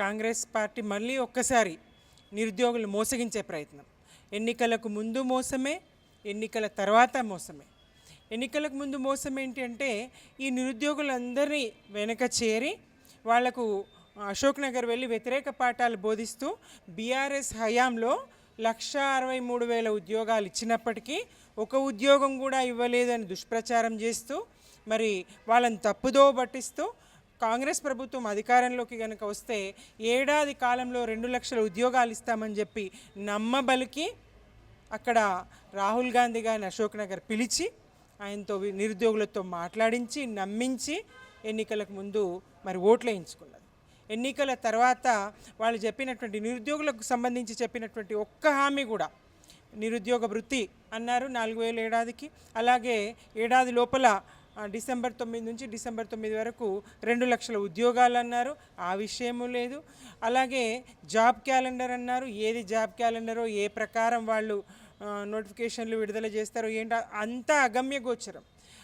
Congress party మళ్ళీ ఒక్కసారి నిరుద్యోగులు మోసగించే ప్రయత్నం. ఎన్నికలకు ముందు మోసమే ఎన్నికల తర్వాత మోసమే. ఎన్నికలకు ముందు మోసం ఏంటి అంటే ఈ నిరుద్యోగులందరినీ వెనక చేరి వాళ్ళకు అశోక్ నగర్ వెళ్ళి వ్యతిరేక పాఠాలు బోధిస్తూ బీఆర్ఎస్ హయాంలో లక్ష అరవై మూడు వేల ఉద్యోగాలు ఇచ్చినప్పటికీ ఒక ఉద్యోగం కూడా ఇవ్వలేదని దుష్ప్రచారం చేస్తూ మరి వాళ్ళని తప్పుదో పట్టిస్తూ కాంగ్రెస్ ప్రభుత్వం అధికారంలోకి కనుక వస్తే ఏడాది కాలంలో రెండు లక్షల ఉద్యోగాలు ఇస్తామని చెప్పి నమ్మబలికి అక్కడ రాహుల్ గాంధీ గారిని అశోక్ నగర్ పిలిచి ఆయనతో నిరుద్యోగులతో మాట్లాడించి నమ్మించి ఎన్నికలకు ముందు మరి ఓట్లు వేయించుకున్నది ఎన్నికల తర్వాత వాళ్ళు చెప్పినటువంటి నిరుద్యోగులకు సంబంధించి చెప్పినటువంటి ఒక్క హామీ కూడా నిరుద్యోగ వృత్తి అన్నారు నాలుగు వేల ఏడాదికి. అలాగే ఏడాది లోపల డిసెంబర్ తొమ్మిది నుంచి డిసెంబర్ తొమ్మిది వరకు రెండు లక్షల ఉద్యోగాలు అన్నారు. ఆ విషయము లేదు. అలాగే జాబ్ క్యాలెండర్ అన్నారు. ఏది జాబ్ క్యాలెండరో ఏ ప్రకారం వాళ్ళు నోటిఫికేషన్లు విడుదల చేస్తారో ఏంటో అంతా అగమ్య గోచరం.